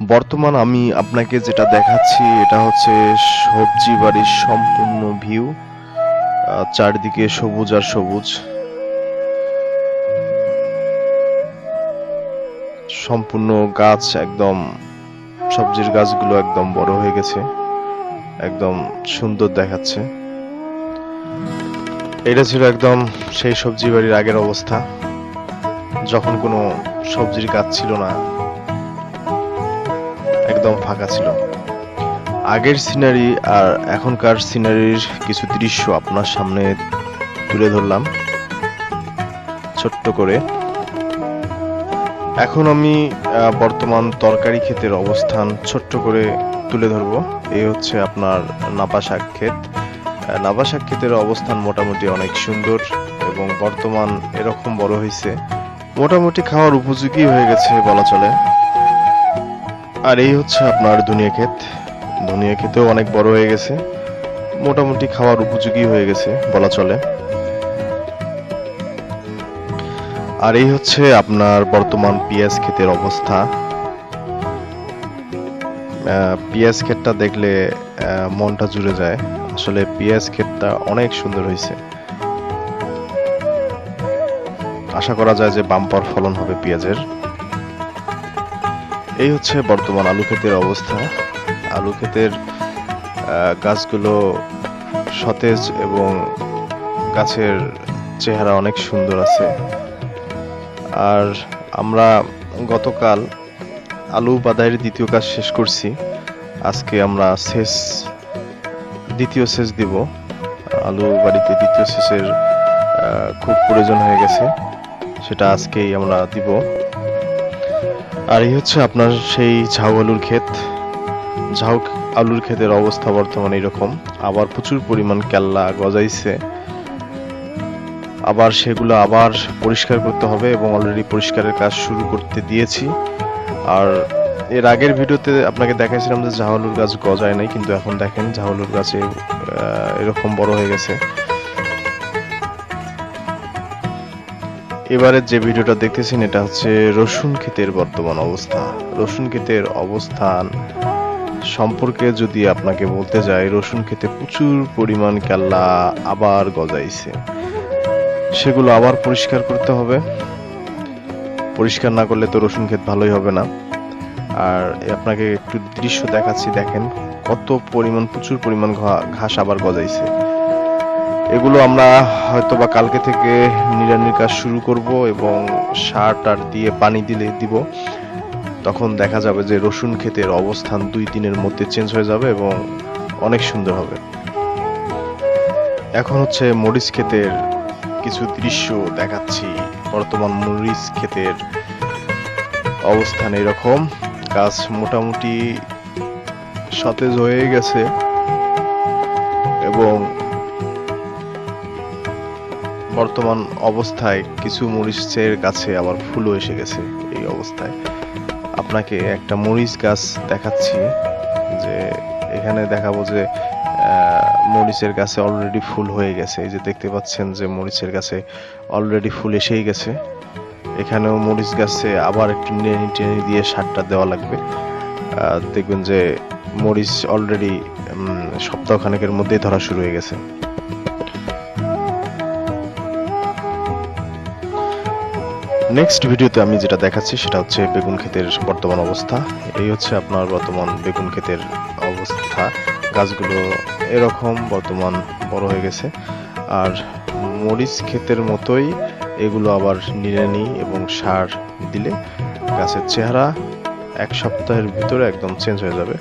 বর্তমান আমি আপনাকে যেটা দেখাচ্ছি, এটা হচ্ছে সবজি বাড়ির সম্পূর্ণ ভিউ চারিদিকে সবুজ আর সবুজ। সম্পূর্ণ গাছ একদম, সবজির গাছগুলো একদম বড় হয়ে গেছে, একদম সুন্দর দেখাচ্ছে। এটা ছিল একদম সেই সবজি বাড়ির আগের অবস্থা, যখন কোনো সবজির গাছ ছিল না। একদম ফাঁকা ছিল। আগের সিনারি আর এখনকার সিনারির কিছু দৃশ্য আপনার সামনে তুলে ধরলাম। ছোট্ট করে। এখন আমি বর্তমান তরকারি ক্ষেতের অবস্থান ছোট্ট করে তুলে ধরবো। এই হচ্ছে আপনার নাপা শাক ক্ষেত। নাপা শাক ক্ষেতের অবস্থান মোটামুটি অনেক সুন্দর এবং বর্তমান এরকম বড় হয়েছে মোটামুটি খাওয়ার উপযোগী হয়ে গেছে বলা চলে। আর এই হচ্ছে আপনার দুনিয়া ক্ষেত। দুনিয়া ক্ষেতেও অনেক বড় হয়ে গেছে। মোটামুটি খাওয়ার উপযোগী হয়ে গেছে, বলা চলে। আর এই হচ্ছে আপনার বর্তমান পেঁয়াজ ক্ষেতের অবস্থা। পেঁয়াজ ক্ষেতটা দেখলে মনটা জুড়ে যায়। আসলে পেঁয়াজ ক্ষেতটা অনেক সুন্দর হয়েছে। আশা করা যায় যে বাম্পার ফলন হবে পেঁয়াজের। এই হচ্ছে বর্তমান আলু ক্ষেতের অবস্থা। আলু ক্ষেতের গাছগুলো সতেজ এবং গাছের চেহারা অনেক সুন্দর আছে। আর আমরা গতকাল আলু বাদাইয়ের দ্বিতীয় কাজ শেষ করছি। আজকে আমরা শেষ দ্বিতীয় শেষ দিব। আলু বাড়িতে দ্বিতীয় শেষের খুব প্রয়োজন হয়ে গেছে। সেটা আজকেই আমরা দিব। আর এই হচ্ছে আপনার সেই ঝাউ আলুর ক্ষেত। ঝাউ আলুর ক্ষেতের অবস্থা বর্তমানে এরকম। আবার প্রচুর পরিমাণ কেল্লা গজাইছে। আবার সেগুলো আবার পরিষ্কার করতে হবে এবং অলরেডি পরিষ্কারের কাজ শুরু করতে দিয়েছি। আর এর আগের ভিডিওতে আপনাকে দেখাইছিলাম যে ঝাউলুর গাছ গজায় নাই, কিন্তু এখন দেখেন ঝাউলুর গাছে এরকম বড় হয়ে গেছে। এবারে যে ভিডিওটা দেখতেছেন, এটা হচ্ছে রসুন ক্ষেতের বর্তমান অবস্থা। রসুন ক্ষেতের অবস্থান সম্পর্কে যদি আপনাকে বলতে যাই, রসুন ক্ষেতে প্রচুর পরিমাণ কেল্লা আবার গজাইছে। সেগুলো আবার পরিষ্কার করতে হবে। পরিষ্কার না করলে তো রসুন ক্ষেত ভালোই হবে না। আর আপনাকে একটু দৃশ্য দেখাচ্ছি, দেখেন কত পরিমাণ, প্রচুর পরিমাণ ঘাস আবার গজাইছে। এগুলো আমরা হয়তো বা কালকে থেকে নিড়ানির কাজ শুরু করব এবং সার টার দিয়ে পানি দিলে দিব। তখন দেখা যাবে যে রসুন ক্ষেতের অবস্থান দুই দিনের মধ্যে চেঞ্জ হয়ে যাবে এবং অনেক সুন্দর হবে। এখন হচ্ছে মরিচ ক্ষেতের কিছু দৃশ্য দেখাচ্ছি। বর্তমান মরিচ ক্ষেতের অবস্থান এরকম। গাছ মোটামুটি সতেজ হয়ে গেছে এবং বর্তমান অবস্থায় কিছু মরিচের গাছে আবার ফুলও এসে গেছে এই অবস্থায়। আপনাকে একটা মরিচ গাছ দেখাচ্ছি যে এখানে দেখাবো যে মরিচের গাছে অলরেডি ফুল হয়ে গেছে। এই যে দেখতে পাচ্ছেন যে মরিচের গাছে অলরেডি ফুল এসেই গেছে। এখানেও মরিচ গাছে আবার একটু নেড়ি টেনে দিয়ে সারটা দেওয়া লাগবে। দেখবেন যে মরিচ অলরেডি সপ্তাহখানেকের মধ্যেই ধরা শুরু হয়ে গেছে। নেক্সট ভিডিওতে আমি যেটা দেখাচ্ছি সেটা হচ্ছে বেগুন ক্ষেতের বর্তমান অবস্থা। এই হচ্ছে আপনার বর্তমান বেগুন ক্ষেতের অবস্থা। গাছগুলো এরকম বর্তমান বড় হয়ে গেছে। আর মরিচ ক্ষেতের মতোই এগুলো আবার নিড়ানি এবং সার দিলে গাছের চেহারা এক সপ্তাহের ভিতরে একদম চেঞ্জ হয়ে যাবে।